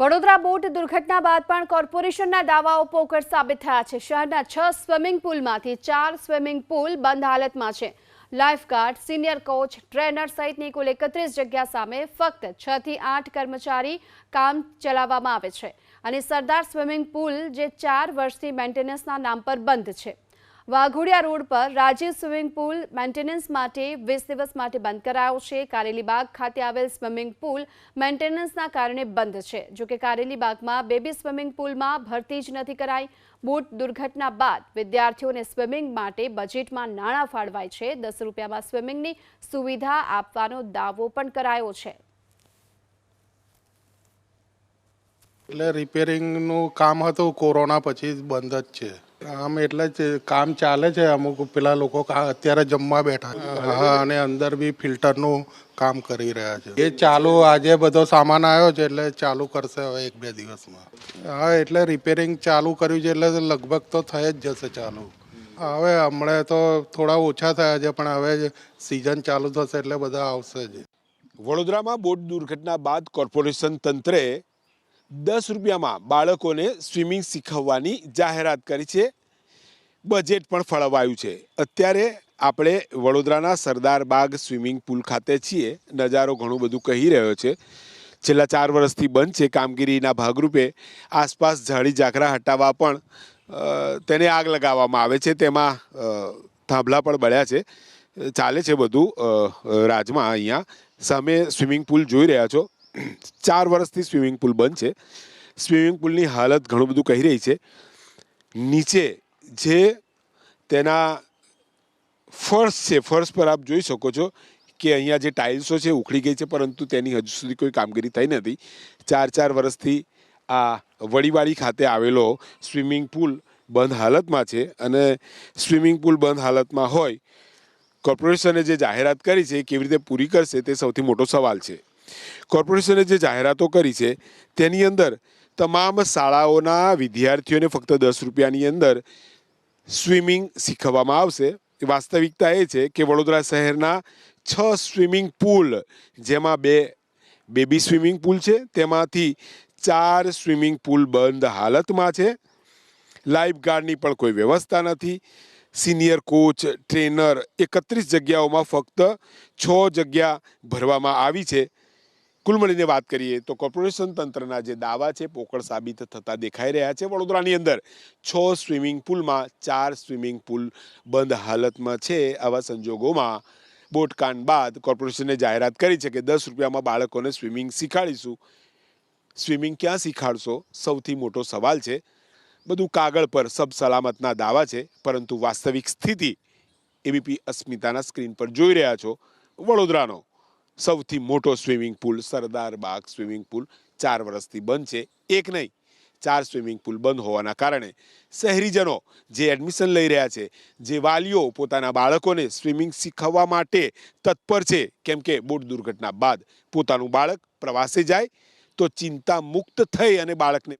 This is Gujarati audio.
વડોદરા બોટ દુર્ઘટના બાદ પણ કોર્પોરેશનના દાવાઓ પોકર સાબિત થયા છે. શહેરના છ સ્વિમિંગ પુલમાંથી ચાર સ્વિમિંગ પુલ બંધ હાલતમાં છે. લાઇફગાર્ડ, સિનિયર કોચ, ટ્રેનર સહિતની કુલ એકત્રીસ જગ્યા સામે ફક્ત છ થી આઠ કર્મચારી કામ ચલાવવામાં આવે છે. અને સરદાર સ્વિમિંગ પુલ જે ચાર વર્ષથી મેન્ટેનન્સના નામ પર બંધ છે. વાઘોડિયા રોડ પર રાજીવ સ્વિમિંગ પુલ મેન્ટેનન્સ માટે વીસ દિવસ માટે બંધ કરાયો છે. કારેલીબાગ ખાતે આવેલ સ્વિમિંગ પુલ મેન્ટેનન્સના કારણે બંધ છે. જોકે કારેલીબાગમાં બેબી સ્વિમિંગ પુલમાં ભરતી જ નથી કરાઈ. બોટ દુર્ઘટના બાદ વિદ્યાર્થીઓને સ્વિમિંગ માટે બજેટમાં નાણાં ફાળવાય છે. દસ રૂપિયામાં સ્વિમિંગની સુવિધા આપવાનો દાવો પણ કરાયો છે. એટલે રિપેરિંગનું કામ હતું, કોરોના પછી બંધ જ છે. આમ એટલે જ કામ ચાલે છે. અમુક પેલા લોકો અત્યારે જમવા બેઠા હા, અને અંદર બી ફિલ્ટરનું કામ કરી રહ્યા છે. એ ચાલુ આજે બધો સામાન આવ્યો છે એટલે ચાલુ કરશે હવે એક બે દિવસમાં. હા, એટલે રિપેરિંગ ચાલુ કર્યું છે એટલે લગભગ તો થઈ જ જશે ચાલુ. હવે હમણાં તો થોડા ઓછા થયા છે, પણ હવે સિઝન ચાલુ થશે એટલે બધા આવશે જ. વડોદરામાં બોટ દુર્ઘટના બાદ કોર્પોરેશન તંત્રે દસ રૂપિયામાં બાળકોને સ્વિમિંગ શીખવવાની જાહેરાત કરી છે. બજેટ પણ ફળવાયું છે. અત્યારે આપણે વડોદરાના સરદાર બાગ સ્વિમિંગ પુલ ખાતે છીએ. નજારો ઘણું બધું કહી રહ્યો છે. છેલ્લા ચાર વર્ષથી બંધ છે કામગીરીના ભાગરૂપે. આસપાસ ઝાડી ઝાકરા હટાવવા પણ તેને આગ લગાવવામાં આવે છે. તેમાં થાંભલા પણ બળ્યા છે. ચાલે છે બધું રાજમાં અહીંયા. સામે સ્વિમિંગ પુલ જોઈ રહ્યા છો. ચાર વર્ષથી સ્વિમિંગ પુલ બંધ છે. સ્વિમિંગ પુલની હાલત ઘણું બધું કહી રહી છે. નીચે જે તેના ફર્શ છે ફર્શ પર આપ જોઈ શકો છો કે અહીંયા જે ટાઇલ્સો છે ઉખડી ગઈ છે, પરંતુ તેની હજુ સુધી કોઈ કામગીરી થઈ નથી. ચાર ચાર વર્ષથી આ વડીવાડી ખાતે આવેલો સ્વિમિંગ પુલ બંધ હાલતમાં છે અને સ્વિમિંગ પુલ બંધ હાલતમાં હોય, કોર્પોરેશને જે જાહેરાત કરી છે કેવી રીતે પૂરી કરશે તે સૌથી મોટો સવાલ છે. કોર્પોરેશને જે જાહેરાતો કરી છે તેની અંદર તમામ શાળાઓના વિદ્યાર્થીઓને ફક્ત દસ રૂપિયાની અંદર સ્વિમિંગ શીખવવામાં આવશે. વાસ્તવિકતા એ છે કે વડોદરા શહેરના છ સ્વિમિંગ પુલ, જેમાં બે, બેબી સ્વિમિંગ પુલ છે, તેમાંથી ચાર સ્વિમિંગ પુલ બંધ હાલતમાં છે. લાઈફ ગાર્ડની પણ કોઈ વ્યવસ્થા નથી. સિનિયર કોચ, ટ્રેનર એકત્રીસ જગ્યાઓમાં ફક્ત છ જગ્યા ભરવામાં આવી છે. કુલ મળીને વાત કરીએ તો કોર્પોરેશન તંત્રના જે દાવા છે, પોકળ સાબિત થતા દેખાઈ રહ્યા છે વડોદરાની અંદર. છ સ્વિમિંગ પુલમાં ચાર સ્વિમિંગ પુલ બંધ હાલતમાં છે. આવા સંજોગોમાં બોટકાંડ બાદ કોર્પોરેશને જાહેરાત કરી છે કે દસ રૂપિયામાં બાળકોને સ્વિમિંગ શીખાડીશું. સ્વિમિંગ ક્યાં શીખાડશો? સૌથી મોટો સવાલ છે. બધું કાગળ પર સબ સલામતના દાવા છે, પરંતુ વાસ્તવિક સ્થિતિ એબીપી અસ્મિતાના સ્ક્રીન પર જોઈ રહ્યા છો વડોદરાનો. સૌથી મોટો સ્વિમિંગ પુલ સરદાર બાગ સ્વિમિંગ પુલ ચાર વર્ષથી બંધ છે. એક નહીં, ચાર સ્વિમિંગ પુલ બંધ હોવાના કારણે શહેરીજનો જે એડમિશન લઈ રહ્યા છે, જે વાલીઓ પોતાના બાળકોને સ્વિમિંગ શીખવવા માટે તત્પર છે, કેમ કે બોટ દુર્ઘટના બાદ પોતાનું બાળક પ્રવાસે જાય તો ચિંતા મુક્ત થઈ અને બાળકને